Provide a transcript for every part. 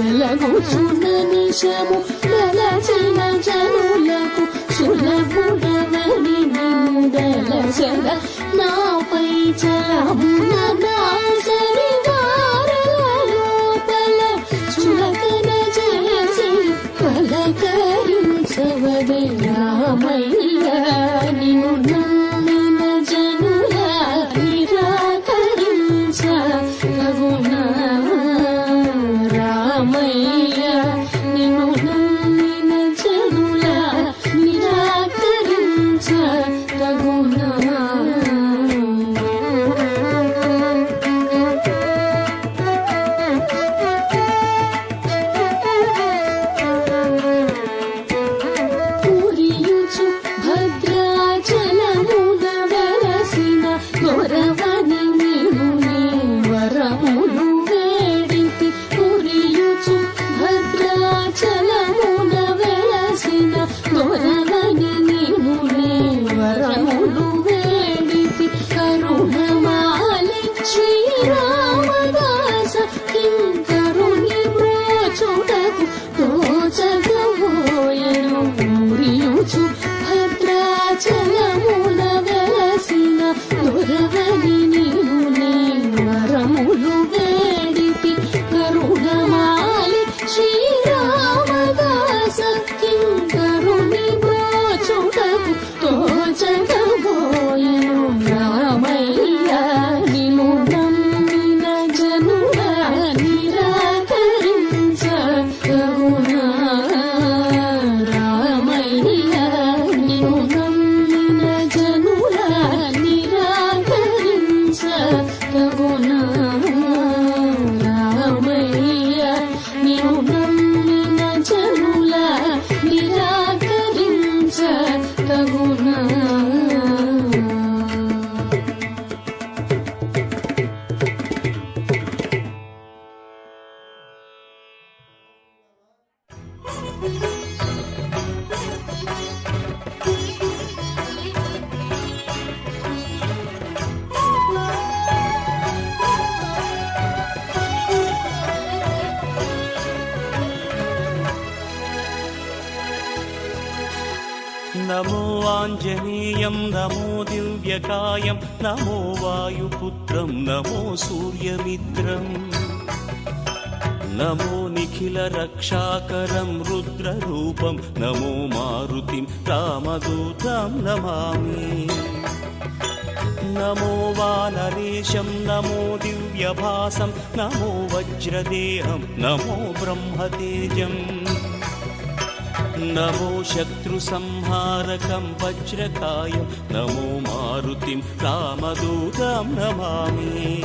పలకరించవదే చెలకు జననిశము కలచిన జనులకు సులభుడవని నిను దళచద నాపై చలమున దాసరి వారల చులకన చేసి పలకరించవదే రామయ్య. నిన్ను నమ్మిన జనుల నిరాకరించ రఘునా Mulu. నమో ఆంజనేయం నమో దివ్యకాయం నమో వాయుపుత్రం నమో సూర్యమిత్రం. నమో నిఖిల రక్షాకరం రుద్రరూపం. నమో మారుతిం రామదూతం నమామి. నమో వానరేశం నమో దివ్యభాసం నమో వజ్రదేహం నమో బ్రహ్మతేజం. నమో శత్రుసంహారకం వజ్రకాయం నమో మారుతిం రామదూతం నమామి.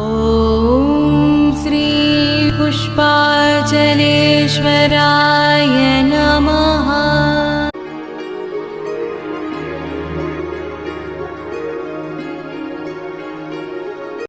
ॐ श्रीपुष्पाचलेश्वरा